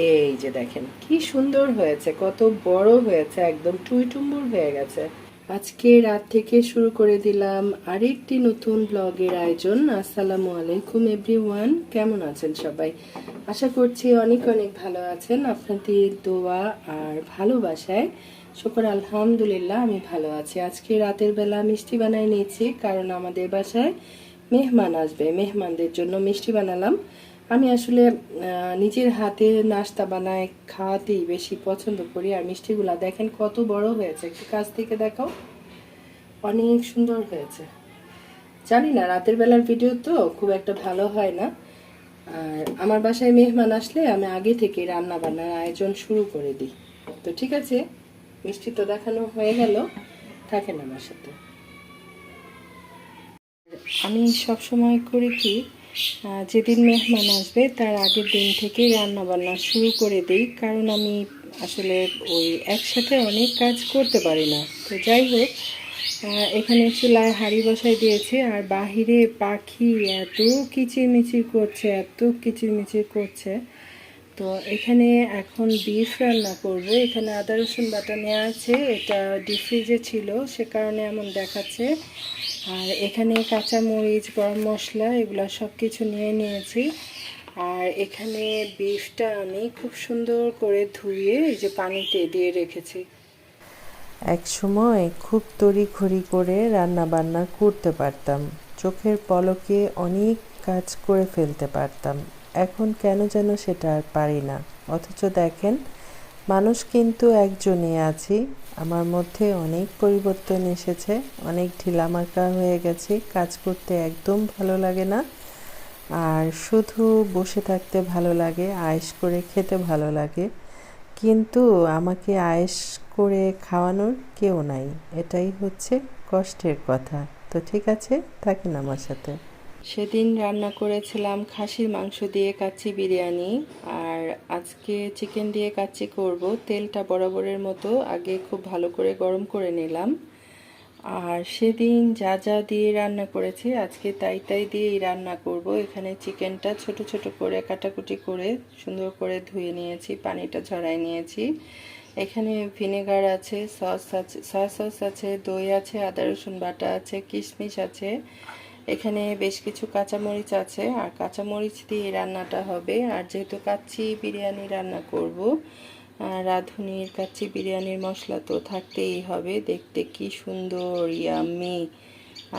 এই যে দেখেন, কি সুন্দর হয়েছে, কত বড় হয়েছে, একদম টুইটুম্বুর হয়ে গেছে। আজকে রাত থেকে শুরু করে দিলাম আরেকটি নতুন ব্লগের আয়োজন। আসসালামু আলাইকুম, এভরিওয়ান। কেমন আছেন সবাই? আশা করছি অনেক অনেক ভালো আছেন। আপনাদের দোয়া আর ভালোবাসায়। শুকর আলহামদুলিল্লাহ, আমি ভালো আছি। আজকে রাতের বেলা মিষ্টি বানাই নিয়েছি, কারণ আমাদের বাসায় মেহমান আসবে। মেহমানদের জন্য মিষ্টি বানালাম। আমি আসলে নিজের হাতে নাস্তা বানায় খাওয়াতেই বেশি পছন্দ করি, আর মিষ্টিগুলা দেখেন কত বড় হয়েছে। একটু কাছ থেকে দেখাও। অনেক সুন্দর হয়েছে। জানি না, রাতের বেলার ভিডিও তো খুব একটা ভালো হয় না। আর আমার বাসায় মেহমান আসলে আমি আগে থেকে রান্না বান্নার আয়োজন শুরু করে দিই। তো ঠিক আছে, মিষ্টি তো দেখানো হয়ে গেল। থাকেন আমার সাথে। আমি সব সময় করি কি যেদিন মেহমান আসবে, তার আগের দিন থেকেই রান্না বান্না শুরু করে দিই। কারণ আমি আসলে ওই একসাথে অনেক কাজ করতে পারি না। তো যাই হোক এখানে চুলায় হাঁড়ি বসাই দিয়েছে। আর বাহিরে পাখি এত কিচিরমিচির করছে, এত কিচিরমিচির করছে। তো এখানে এখন বিফ রান্না করব। এখানে আদা রসুন বাটা নেওয়া আছে। এটা ডিপ ফ্রিজে ছিল। সে কারণে এমন দেখাচ্ছে। আর এখানে কাঁচা মরিচ গরম মশলা এগুলো সব কিছু নিয়ে নিয়েছি। আর এখানে বিফটা আমি খুব সুন্দর করে ধুয়ে এই যে পানিতে দিয়ে রেখেছি। এক সময় খুব তড়ি তড়িঘড়ি করে রান্না বান্না করতে পারতাম। চোখের পলকে অনেক কাজ করে ফেলতে পারতাম। এখন কেন যেন সেটা আর পারি না। অথচ দেখেন মানুষ কিন্তু একজনই আছি। আমার মধ্যে অনেক পরিবর্তন এসেছে, অনেক ঢিলামাকা হয়ে গেছে, কাজ করতে একদম ভালো লাগে না। আর শুধু বসে থাকতে ভালো লাগে, আয়েস করে খেতে ভালো লাগে। কিন্তু আমাকে আয়েশ করে খাওয়ানোর কেউ নাই, এটাই হচ্ছে কষ্টের কথা। তো ঠিক আছে, থাকেন আমার সাথে। সেদিন রান্না করেছিলাম খাসির মাংস দিয়ে কাচ্চি বিরিয়ানি, আর আজকে চিকেন দিয়ে কাচ্চি করব। তেলটা বরাবরের মতো আগে খুব ভালো করে গরম করে নিলাম। আর সেদিন যা যা দিয়ে রান্না করেছি, আজকে তাই তাই দিয়েই রান্না করব। এখানে চিকেনটা ছোট ছোট করে কাটাকুটি করে সুন্দর করে ধুয়ে নিয়েছি, পানিটা ঝরাই নিয়েছি। এখানে ভিনেগার আছে, সস আছে, সয়া সস আছে, দই আছে, আদা রসুন বাটা আছে, কিশমিশ আছে। এখানে বেশ কিছু কাঁচামরিচ আছে আর কাঁচামরিচ দিয়ে রান্নাটা হবে আর যেহেতু কাচ্চি বিরিয়ানি রান্না করব আর রাঁধুনির কাচ্চি বিরিয়ানির মশলা তো থাকতেই হবে দেখতে কি সুন্দর ইয়াম্মি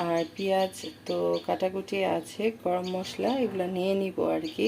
আর পেঁয়াজ তো কাটাকুটি আছে গরম মশলা এগুলো নিয়ে নিব আর কি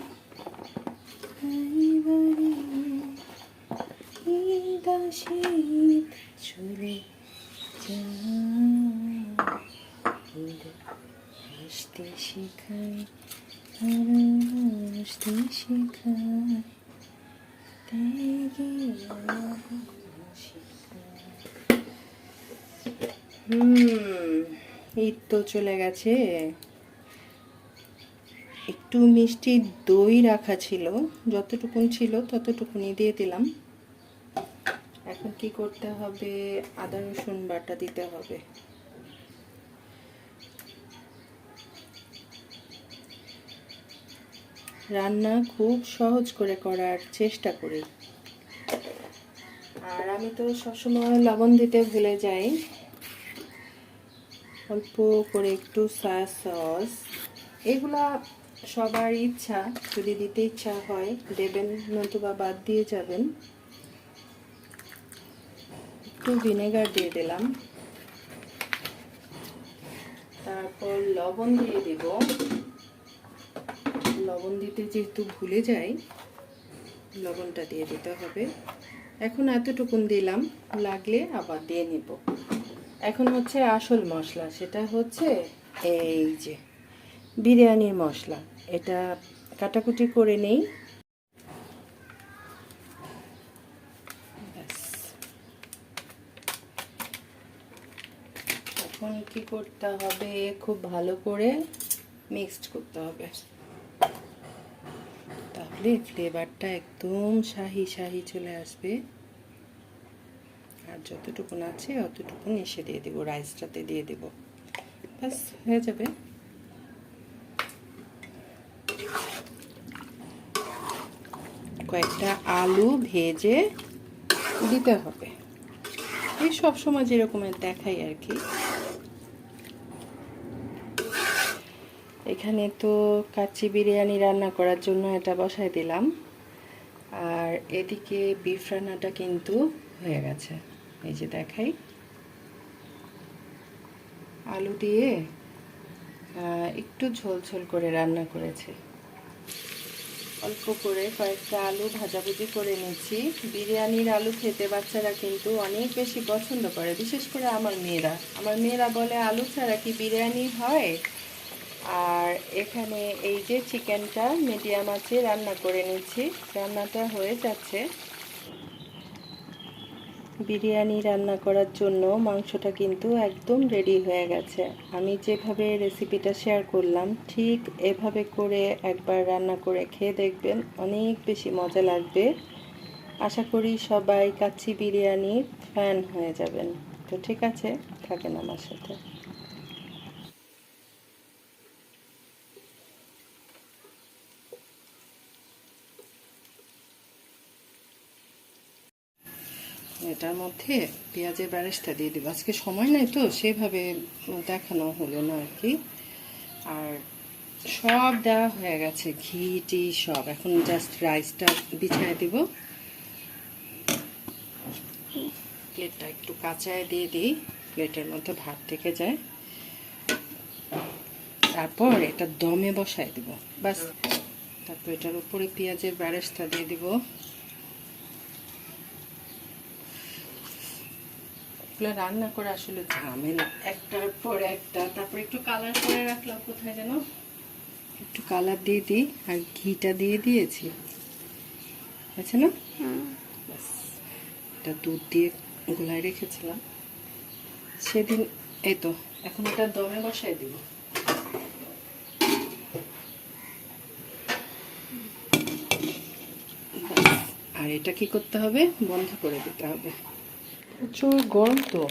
হুম তো চলে গেছে। একটু মিষ্টি দই রাখা ছিল, যতটুকুন ছিল ততটুকুনি দিয়ে দিলাম। এখন কি করতে হবে? আদা রসুন বাটা দিতে হবে। রান্না খুব সহজ করে করার চেষ্টা করি। আর আমি তো সবসময় লবণ দিতে ভুলে যাই। অল্প করে একটু সয়া সস। এগুলা সবার ইচ্ছা, যদি দিতে ইচ্ছা হয়, দেবেন, নতুবা বাদ দিয়ে যাবেন। একটু ভিনেগার দিয়ে দিলাম। তারপর লবণ দিয়ে দিব। লবণ দিতে যেহেতু ভুলে যাই, লবণটা দিয়ে দিতে হবে। এখন এতটুকুন দিলাম, লাগলে আবার দিয়ে নিব। এখন হচ্ছে আসল মশলা, সেটা হচ্ছে এই যে বিরিয়ানির মশলা। এটা কাটাকুটি করে নেই। এখন কি করতে হবে? খুব ভালো করে মিক্সড করতে হবে। তাহলে ফ্লেভারটা একদম শাহি শাহি চলে আসবে। আর যতটুকুন আছে অতটুকুন এসে দিয়ে দেবো রাইসটাতে দিয়ে দেবো। ব্যাস, হয়ে যাবে। কয়েকটা আলু ভেজে দিতে হবে। এই সব সময় যেরকমের দেখাই আর কি। এখানে তো কাচ্চি বিরিয়ানি রান্না করার জন্য এটা বসাই দিলাম। আর এদিকে বিফ রান্নাটা কিন্তু হয়ে গেছে। এই যে দেখাই। আলু দিয়ে একটু ঝোল ঝোল করে রান্না করেছে। অল্প করে কয়েকটা আলু ভাজাভুজি করে নিচ্ছি। বিরিয়ানির আলু খেতে বাচ্চারা কিন্তু অনেক বেশি পছন্দ করে, বিশেষ করে আমার মেয়েরা। আমার মেয়েরা বলে, আলু ছাড়া কি বিরিয়ানি হয়? আর এখানে এই যে চিকেনটা মিডিয়াম আছে, রান্না করে নিচ্ছি। রান্নাটা হয়ে যাচ্ছে। বিরিয়ানি রান্না করার জন্য মাংসটা কিন্তু একদম রেডি হয়ে গেছে। আমি যেভাবে রেসিপিটা শেয়ার করলাম, ঠিক এভাবে করে একবার রান্না করে খেয়ে দেখবেন অনেক বেশি মজা লাগবে। আশা করি সবাই কাচ্চি বিরিয়ানির ফ্যান হয়ে যাবেন। তো ঠিক আছে, থাকেন আমার সাথে। এটার মধ্যে পেঁয়াজের ব্যারেসটা দিয়ে দেবো। আজকে সময় নাই তো, সেভাবে দেখানো হলো না আর কি। আর সব দেওয়া হয়ে গেছে, ঘি, টি, সব। এখন জাস্ট রাইসটা বিছায় দিব। প্লেটটা একটু কাঁচায় দিয়ে দিই প্লেটের মধ্যে ভাত থেকে যায়। তারপর এটা দমে বসায় দিব বাস তারপর এটার উপরে পেঁয়াজের ব্যারেসটা দিয়ে দিব। এগুলো রান্না করে আসলে ঝামেলা। একটার পর একটা, তারপর একটু কালার করে রাখলাম কোথায় যেন। একটু কালার দিয়ে দিই, আর ঘিটা দিয়ে দিয়েছি। আছে না। এটা দুধ দিয়ে গোলায় রেখেছিলাম। সেদিন, এই তো, এখন এটা দমে বসাই দিব। আর এটা কি করতে হবে? বন্ধ করে দিতে হবে। প্রচুর গরম তো।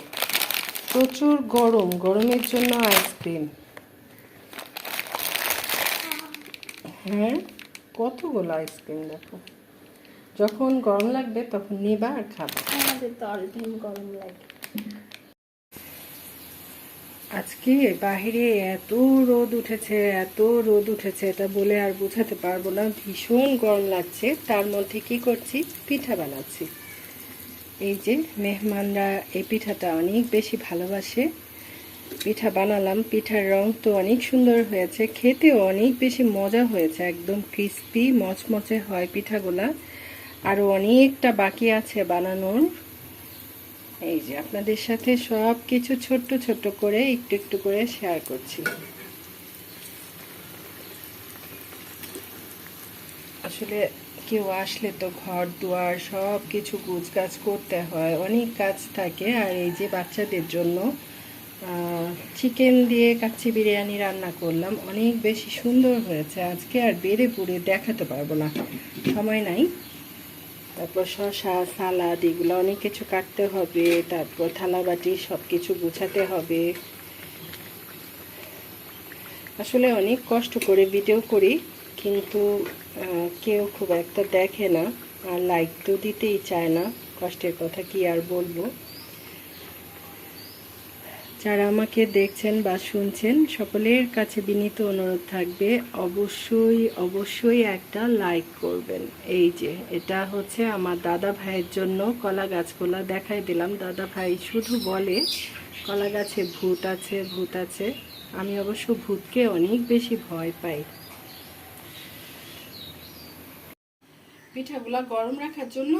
প্রচুর গরম গরমের জন্য আইসক্রিম। হ্যাঁ? কতগুলো আইসক্রিম দেখো। যখন গরম লাগবে তখন নিবা আর খাবা। আমাদের তো গরম লাগে। আজকে বাহিরে এত রোদ উঠেছে এত রোদ উঠেছে এটা বলে আর বোঝাতে পারব না। ভীষণ গরম লাগছে। তার মধ্যে কি করছি? পিঠা বানাচ্ছি। এই যে মেহমানরা এই পিঠাটা অনেক বেশি ভালোবাসে। পিঠা বানালাম, পিঠার রং তো অনেক সুন্দর হয়েছে, খেতেও অনেক বেশি মজা হয়েছে, একদম ক্রিস্পি মচমচে হয় পিঠাগুলা। আরও অনেকটা বাকি আছে বানানোর। এই যে আপনাদের সাথে সব কিছু ছোট্ট ছোট্ট করে একটু একটু করে শেয়ার করছি। আসলে কেউ আসলে তো ঘর দুয়ার সব কিছু গুছগাছ করতে হয়, অনেক কাজ থাকে। আর এই যে বাচ্চাদের জন্য চিকেন দিয়ে কাচ্চি বিরিয়ানি রান্না করলাম, অনেক বেশি সুন্দর হয়েছে। আজকে আর বেড়ে পুড়ে দেখাতে পারব না, সময় নাই। তারপর শসা, সালাদ, এগুলো অনেক কিছু কাটতে হবে। তারপর থালা বাটি সব কিছু গুছাতে হবে। আসলে অনেক কষ্ট করে ভিডিও করি। কিন্তু কেউ খুব একটা দেখে না আর লাইক তো দিতেই চায় না। কষ্টের কথা কি আর বলব? যারা আমাকে দেখছেন বা শুনছেন, সকলের কাছে বিনীত অনুরোধ থাকবে, অবশ্যই অবশ্যই একটা লাইক করবেন। এই যে, এটা হচ্ছে আমার দাদা ভাইয়ের জন্য কলা গাছগুলা দেখাই দিলাম। দাদা ভাই শুধু বলে, কলা গাছে ভূত আছে ভূত আছে। আমি অবশ্য ভূতকে অনেক বেশি ভয় পাই। পিঠাগুলা গরম রাখার জন্য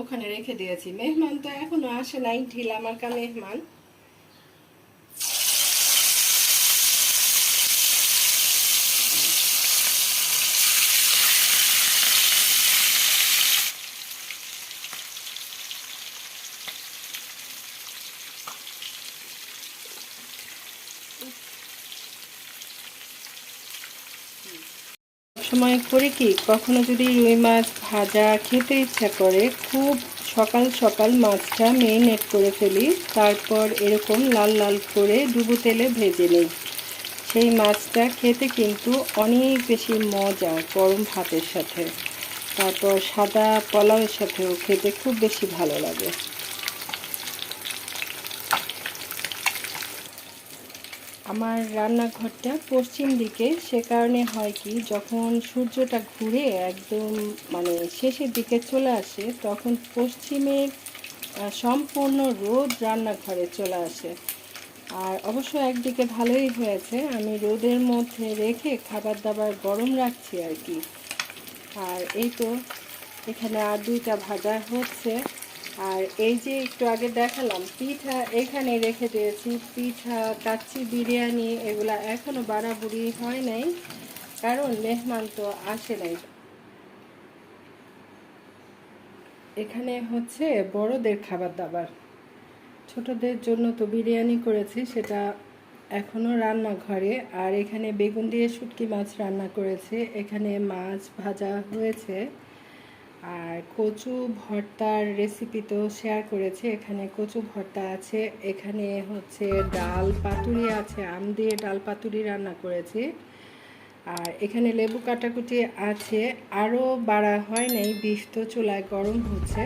ওখানে রেখে দিয়েছি। মেহমান তো এখনও আসে নাই, ঢিল আমার কা মেহমান। সময় করি কি কখনো যদি রুই মাছ ভাজা খেতে ইচ্ছা করে, খুব সকাল সকাল মাছটা মেরিনেট করে ফেলি, তারপর এরকম লাল লাল করে ডুবো তেলে ভেজে নিই। সেই মাছটা খেতে কিন্তু অনেক বেশি মজা গরম ভাতের সাথে। তারপর সাদা পোলাওয়ের সাথেও খেতে খুব বেশি ভালো লাগে। আমার রান্নাঘরটা পশ্চিম দিকে। সে কারণে হয় কি, যখন সূর্যটা ঘুরে একদম মানে শেষের দিকে চলে আসে, তখন পশ্চিমের সম্পূর্ণ রোদ রান্নাঘরে চলে আসে। আর অবশ্য একদিকে ভালোই হয়েছে, আমি রোদের মধ্যে রেখে খাবার দাবার গরম রাখছি আর কি। আর এই তো, এখানে আর দুইটা ভাজা হচ্ছে। আর এই যে একটু আগে দেখালাম, পিঠা এখানে রেখে দিয়েছি। পিঠা, কাচ্চি, বিরিয়ানি, এগুলা এখনও বাড়াবুড়ি হয় নাই, কারণ মেহমান তো আসে নাই। এখানে হচ্ছে বড়দের খাবার দাবার। ছোটদের জন্য তো বিরিয়ানি করেছি, সেটা এখনও রান্নাঘরে। আর এখানে বেগুন দিয়ে শুটকি মাছ রান্না করেছে। এখানে মাছ ভাজা হয়েছে। আর কচু ভর্তার রেসিপি তো শেয়ার করেছে, এখানে কচু ভর্তা আছে, এখানে হচ্ছে ডাল পাতুরি আছে, আম দিয়ে ডাল পাতুরি রান্না করেছি। আর এখানে লেবু কাটাকুটি আছে আরও বাড়া হয় নাই, বিষ তো চুলায় গরম হচ্ছে।